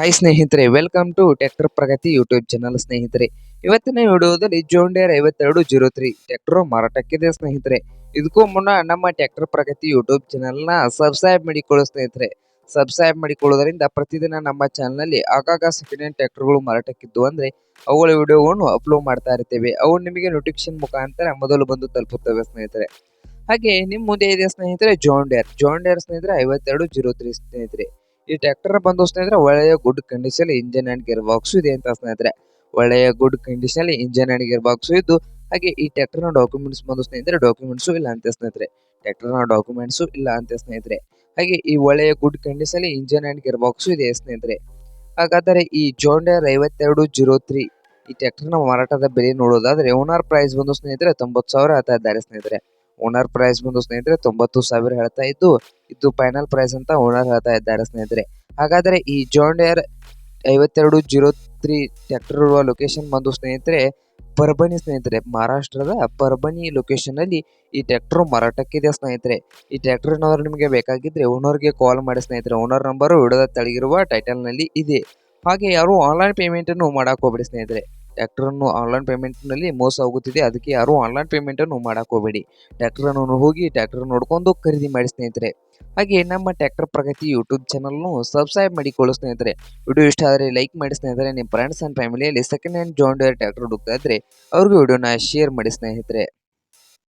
Hi ಸ್ನೇಹಿತರೆ welcome to tractor Pragati YouTube channel ಸ್ನೇಹಿತರೆ. ಇವತ್ತಿನ ವಿಡಿಯೋದಲ್ಲಿ ಜೋಂಡಿಯರ್ ಐವತ್ತೆರಡು ಜೀರೋ ತ್ರೀ ಟ್ರ್ಯಾಕ್ಟರ್ ಮಾರಾಟಕ್ಕಿದೆ ಸ್ನೇಹಿತರೆ. ಇದಕ್ಕೂ ಮುನ್ನ ನಮ್ಮ ಟ್ರ್ಯಾಕ್ಟರ್ ಪ್ರಗತಿ ಯೂಟ್ಯೂಬ್ ಚಾನಲ್ನ ಸಬ್ಸ್ಕ್ರೈಬ್ ಮಾಡಿಕೊಳ್ಳೋ ಸ್ನೇಹಿತರೆ. ಸಬ್ಸ್ಕ್ರೈಬ್ ಮಾಡಿಕೊಳ್ಳೋದರಿಂದ ಪ್ರತಿದಿನ ನಮ್ಮ ಚಾನಲ್ನಲ್ಲಿ ಆಗಾಗ ಸೆಕೆಂಡ್ ಹ್ಯಾಂಡ್ ಮಾರಾಟಕ್ಕಿದ್ದು ಅಂದರೆ ಅವುಗಳ ವಿಡಿಯೋಗಳನ್ನು ಅಪ್ಲೋಡ್ ಮಾಡ್ತಾ ಇರ್ತೇವೆ. ಅವು ನಿಮಗೆ ನೋಟಿಫಿಕೇಶನ್ ಮುಖಾಂತರ ಮೊದಲು ಬಂದು ತಲುಪುತ್ತವೆ ಸ್ನೇಹಿತರೆ. ಹಾಗೆ ನಿಮ್ಮ ಮುಂದೆ ಇದೆ ಸ್ನೇಹಿತರೆ ಜೋಂಡಿಯರ್ ಜೋಂಡಿಯರ್ ಸ್ನೇಹಿತರೆ ಐವತ್ತೆರಡು ಜೀರೋ ತ್ರೀ ಸ್ನೇಹಿತರೆ. ಈ ಟ್ರ್ಯಾಕ್ಟರ್ ಬಂದು ಸ್ನೇಹಿತರೆ ಒಳ್ಳೆಯ good condition engine and gear box ಇದೆ ಅಂತ ಸ್ನೇಹಿತರೆ ಒಳ್ಳೆಯ good condition engine and gear box ಇದ್ದು, ಹಾಗೆ ಈ ಟ್ರ್ಯಾಕ್ಟರ್ನ ಡಾಕ್ಯುಮೆಂಟ್ಸ್ ಬಂದು ಸ್ನೇಹಿತರೆ ಡಾಕ್ಯುಮೆಂಟ್ಸ್ ಇಲ್ಲ ಅಂತ ಸ್ನೇಹಿತರೆ ಟ್ರ್ಯಾಕ್ಟರ್ನ ಡಾಕ್ಯುಮೆಂಟ್ಸ್ ಇಲ್ಲ ಅಂತ ಸ್ನೇಹಿತರೆ ಹಾಗೆ ಈ ಒಳ್ಳೆಯ good condition engine and gear box ಇದೆ ಸ್ನೇಹಿತರೆ ಹಾಗಾದರೆ ಈ ಜೋಂಡರ್ ಐವತ್ತೆರಡು ಜೀರೋ ತ್ರೀ ಈ ಟ್ರ್ಯಾಕ್ಟರ್ನ ಮಾರಾಟದ ಬೆಲೆ ನೋಡೋದಾದ್ರೆ ಓನರ್ ಪ್ರೈಸ್ ಬಂದು ಸ್ನೇಹಿತರೆ ತೊಂಬತ್ತು ಸಾವಿರ ಆತ ಇದ್ದಾರೆ ಸ್ನೇಹಿತರೆ ಓನರ್ ಪ್ರೈಸ್ ಬಂದು ಸ್ನೇಹಿತರೆ ತೊಂಬತ್ತು ಸಾವಿರ ಹೇಳ್ತಾ ಇದ್ದು, ಇದು ಫೈನಲ್ ಪ್ರೈಸ್ ಅಂತ ಓನರ್ ಹೇಳ್ತಾ ಇದ್ದಾರೆ ಸ್ನೇಹಿತರೆ. ಹಾಗಾದರೆ ಈ ಜಾಂಡಿಯರ್ ಐವತ್ತೆರಡು ಜೀರೋ ತ್ರೀ ಟ್ಯಾಕ್ಟರ್ ಇರುವ ಲೊಕೇಶನ್ ಬಂದು ಸ್ನೇಹಿತರೆ ಪರ್ಬನಿ ಸ್ನೇಹಿತರೆ, ಮಹಾರಾಷ್ಟ್ರದ ಪರ್ಭಣಿ ಲೊಕೇಶನ್ ಅಲ್ಲಿ ಈ ಟ್ರ್ಯಾಕ್ಟರ್ ಮಾರಾಟಕ್ಕಿದೆ ಸ್ನೇಹಿತರೆ. ಈ ಟ್ರ್ಯಾಕ್ಟರ್ ಏನಾದ್ರು ನಿಮಗೆ ಬೇಕಾಗಿದ್ರೆ ಓನರ್ಗೆ ಕಾಲ್ ಮಾಡಿ ಸ್ನೇಹಿತರೆ. ಓನರ್ ನಂಬರು ವಿಡೋದ ತಳಗಿರುವ ಟೈಟಲ್ನಲ್ಲಿ ಇದೆ. ಹಾಗೆ ಯಾರು ಆನ್ಲೈನ್ ಪೇಮೆಂಟನ್ನು ಹೋಗ್ಬಿಡಿ ಹೋಗ್ಬೇಡಿ ಸ್ನೇಹಿತರೆ. ಟ್ರ್ಯಾಕ್ಟರ್ ಅನ್ನು ಆನ್ಲೈನ್ ಪೇಮೆಂಟ್ನಲ್ಲಿ ಮೋಸ ಹೋಗುತ್ತಿದೆ. ಅದಕ್ಕೆ ಯಾರು ಆನ್ಲೈನ್ ಪೇಮೆಂಟನ್ನು ಅನ್ನು ಹೋಗಬೇಡಿ. ಟ್ಯಾಕ್ಟರ್ ಅನ್ನು ಹೋಗಿ ಟ್ರ್ಯಾಕ್ಟರ್ ನೋಡ್ಕೊಂಡು ಖರೀದಿ ಮಾಡಿ ಸ್ನೇಹಿತರೆ. ಹಾಗೆ ನಮ್ಮ ಟ್ಯಾಕ್ಟರ್ ಪ್ರಗತಿ ಯೂಟ್ಯೂಬ್ ಚಾನಲ್ನು ಸಬ್ಸ್ಕ್ರೈಬ್ ಮಾಡಿಕೊಳ್ಳೋ ಸ್ನೇಹಿತರೆ. ವಿಡಿಯೋ ಇಷ್ಟ ಆದರೆ ಲೈಕ್ ಮಾಡಿ ಸ್ನೇಹಿತರೆ. ನಿಮ್ಮ ಫ್ರೆಂಡ್ಸ್ ಆ್ಯಂಡ್ ಫ್ಯಾಮಿಲಿಯಲ್ಲಿ ಸೆಕೆಂಡ್ ಹ್ಯಾಂಡ್ ಜಾಯಿಂಟ್ ಟ್ಯಾಕ್ಟರ್ ಹುಡುಕ್ತಾ ಇದ್ರೆ ಅವ್ರಿಗೆ ವಿಡಿಯೋನ ಶೇರ್ ಮಾಡಿ ಸ್ನೇಹಿತರೆ.